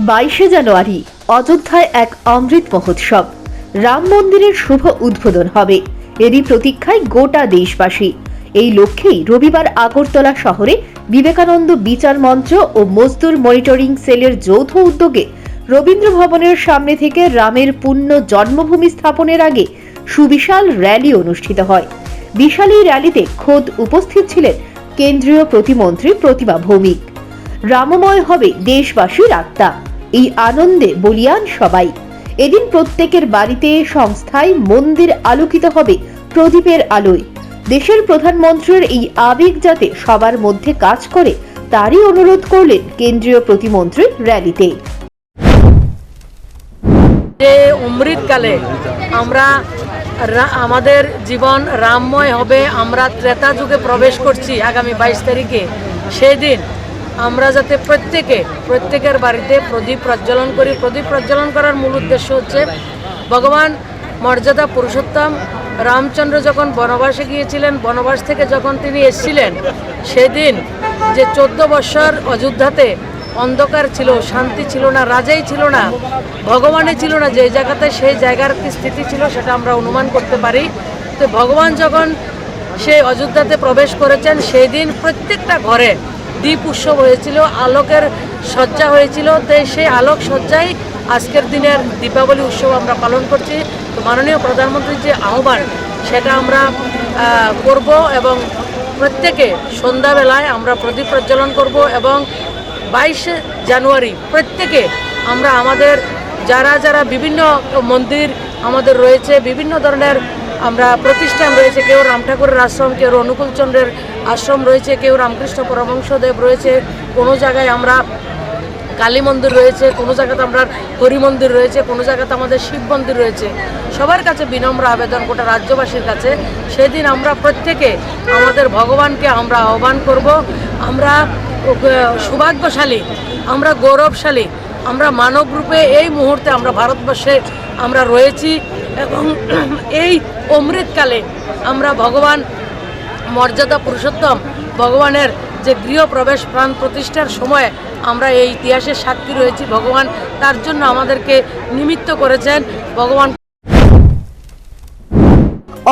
বাইশে জানুয়ারি, অযোধ্যায় এক অমৃত মহোৎসব। রাম মন্দিরের শুভ উদ্বোধন হবে। এরই প্রতীক্ষায় গোটা দেশবাসী। এই লক্ষ্যেই রবিবার আগরতলা শহরে বিবেকানন্দ বিচার মঞ্চ ও মজদুর মনিটরিং সেলের যৌথ উদ্যোগে রবীন্দ্র ভবনের সামনে থেকে রামের পুণ্য জন্মভূমি স্থাপনের আগে সুবিশাল র্যালি অনুষ্ঠিত হয়। বিশাল এই র্যালিতে খোদ উপস্থিত ছিলেন কেন্দ্রীয় প্রতিমন্ত্রী প্রতিমা ভৌমিক। রামময় হবে দেশবাসীর আত্মা। এই আনন্দে বলিয়ান সবাই। এদিন প্রত্যেকের বাড়িতে সংস্থায় মন্দির আলোকিত হবে প্রদীপের আলোয়। দেশের প্রধানমন্ত্রীর এই আবেগ যাতে সবার মধ্যে কাজ করে, তারই অনুরোধ করলেন কেন্দ্রীয় প্রতিমন্ত্রী র্যালিতে। যে অমৃতকালে আমরা আমাদের জীবন রামময় হবে, আমরা ত্রেতা যুগে প্রবেশ করছি আগামী বাইশ তারিখে, সেদিন আমরা যাতে প্রত্যেকে, প্রত্যেকের বাড়িতে প্রদীপ প্রজ্বলন করি। প্রদীপ প্রজ্বলন করার মূল উদ্দেশ্য হচ্ছে, ভগবান মর্যাদা পুরুষোত্তম রামচন্দ্র যখন বনবাসে গিয়েছিলেন, বনবাস থেকে যখন তিনি এসেছিলেন, সেদিন যে চোদ্দ বৎসর অযোধ্যাতে অন্ধকার ছিল, শান্তি ছিল না, রাজাই ছিল না, ভগবানই ছিল না, যে জায়গাতে সেই জায়গার কি স্থিতি ছিল সেটা আমরা অনুমান করতে পারি। তো ভগবান যখন সেই অযোধ্যাতে প্রবেশ করেছেন সেই দিন প্রত্যেকটা ঘরে দ্বীপ উৎসব হয়েছিল, আলোকের সজ্জা হয়েছিল, তো সেই আলোক সজ্জাই আজকের দিনের দীপাবলি উৎসব আমরা পালন করছি। তো মাননীয় প্রধানমন্ত্রীর যে আহ্বান, সেটা আমরা করব এবং প্রত্যেকে সন্ধ্যাবেলায় আমরা প্রদীপ প্রজ্বলন করব এবং বাইশে জানুয়ারি প্রত্যেকে আমরা আমাদের, যারা যারা বিভিন্ন মন্দির আমাদের রয়েছে, বিভিন্ন ধরনের আমরা প্রতিষ্ঠান রয়েছে, কেউ রাম ঠাকুরের আশ্রম, কেউ অনুকূলচন্দ্রের আশ্রম রয়েছে, কেউ রামকৃষ্ণ পরমংশদেব রয়েছে, কোনো জায়গায় আমরা কালী মন্দির রয়েছে, কোনো জায়গাতে আমরা হরি মন্দির রয়েছে, কোনো জায়গাতে আমাদের শিব মন্দির রয়েছে। সবার কাছে বিনম্র আবেদন গোটা রাজ্যবাসীর কাছে। সেদিন আমরা প্রত্যেকে আমাদের ভগবানকে আমরা আহ্বান করব। আমরা সৌভাগ্যশালী, আমরা গৌরবশালী, আমরা মানব রূপে এই মুহূর্তে আমরা ভারতবর্ষে আমরা রয়েছি। এবং এই অমৃতকালে আমরা ভগবান মর্যাদা পুরুষোত্তম ভগবানের যে গৃহ প্রবেশ প্রাণ প্রতিষ্ঠার সময় আমরা এই ইতিহাসের সাক্ষী রয়েছি। ভগবান তার জন্য আমাদেরকে নিমিত্ত করেছেন। ভগবান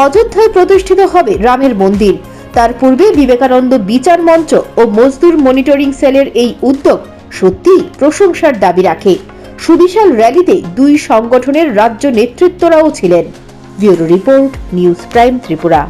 অযোধ্যায় প্রতিষ্ঠিত হবে রামের মন্দির। তার পূর্বে বিবেকানন্দ বিচার মঞ্চ ও মজদুর মনিটরিং সেলের এই উদ্যোগ সত্যিই প্রশংসার দাবি রাখে। সুবিশাল র্যালিতে দুই সংগঠনের রাজ্য নেতৃত্বরাও ছিলেন। Bureau report news prime Tripura.